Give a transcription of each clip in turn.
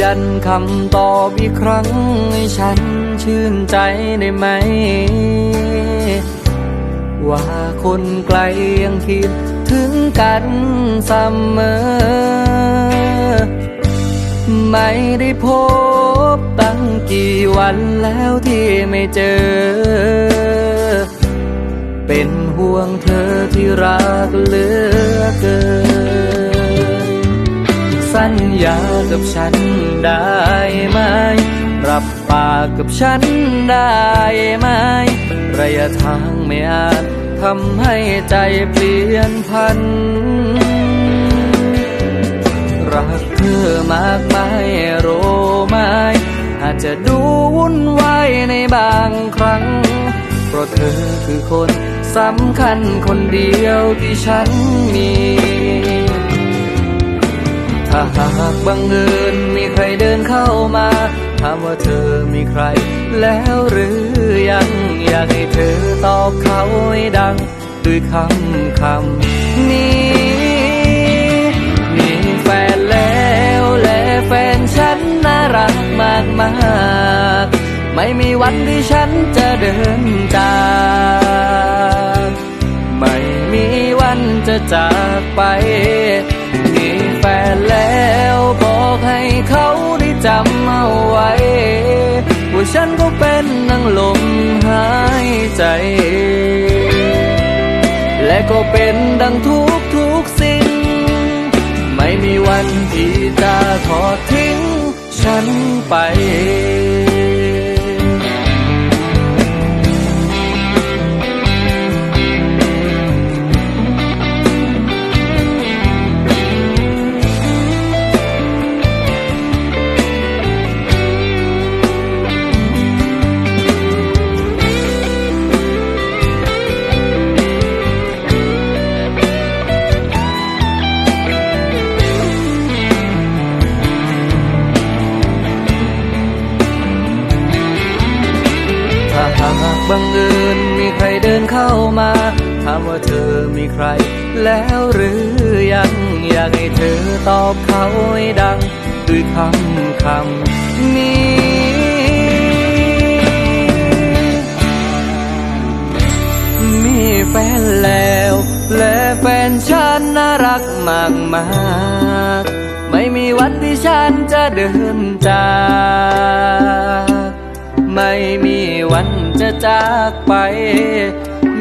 ยันคำตอบอีกครั้งให้ฉันชื่นใจได้ไหม ว่าคนไกลยังคิดถึงกันเสมอ ไม่ได้พบตั้งกี่วันแล้วที่ไม่เจอ เป็นห่วงเธอที่รักเหลือ กับฉันได้ไหม รับปากกับฉันได้ไหม ระยะทางไม่อาจทำให้ใจเปลี่ยนพัน รักเธอมากมายรู้ไหม อาจจะดูวุ่นวายในบางครั้ง เพราะเธอคือคนสำคัญคนเดียวที่ฉันมี ถ้าหากบังเอิญมีใครเดินเข้ามาถามว่าเธอมีใคร แล้วหรือยังอยากให้เธอตอบเขาให้ดัง ด้วยคำคำนี้มีแฟนแล้วและแฟนฉันน่ารักมากมากไม่มีวันที่ฉันจะเดินจากไม่มีวันจะจากไป เขาได้จำเอาไว้ ว่าฉันก็เป็นนังลมหายใจ และก็เป็นดังทุกทุกๆสิ่ง ไม่มีวันที่จะทอดทิ้งฉันไป บังเอิญมีใครเดินเข้ามา ถามว่าเธอมีใคร แล้วหรือยังอยากให้เธอตอบเขาให้ดัง ด้วยคำคำนี้มีแฟนแล้ว และแฟนฉันน่ารักมากมากไม่มีวันที่ฉันจะเดินจาก ไม่มีวันจะจากไป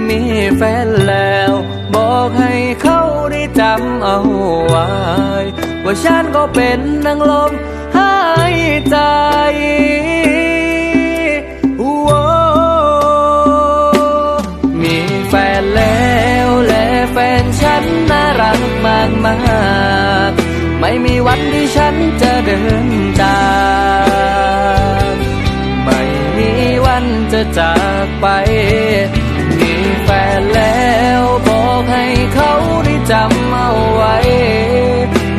มีแฟนแล้ว บอกให้เขาได้จำเอาไว้ว่าฉันก็เป็นนังลมหายใจโว้มีแฟนแล้วและแฟนฉันน่ารักมากมากไม่มีวันที่ฉันจะเดินจาก จะจากไป มีแฟนแล้วบอกให้เขาได้จำเอาไว้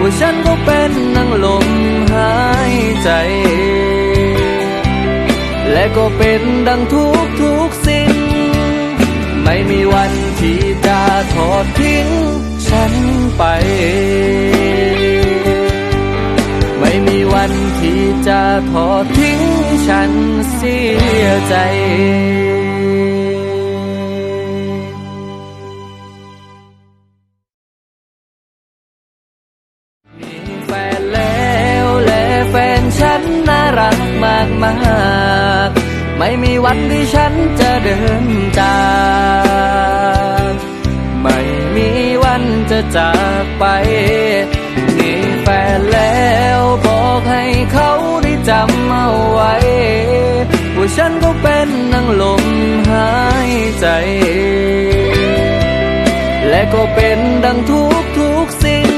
ว่าฉันก็เป็นนังลมหายใจ และก็เป็นดังทุกทุกสิ่ง ไม่มีวันที่จะทอดทิ้งฉันไปไม่มีวันที่จะทอดทิ้งฉันสี ยใจมีแฟนแล้วและแฟนฉันน่ารักมากมากไม่มีวันที่ฉันจะเดินจาก ไม่มีวันจะจากไป มีแฟนแล้วบอกให้เขาได้จำเอาไว้ ฉันก็เป็นนังลมหายใจ และก็เป็นดังทุกทุกสิ่ง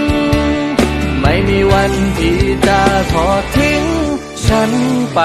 ไม่มีวันที่จะทอดทิ้งฉันไป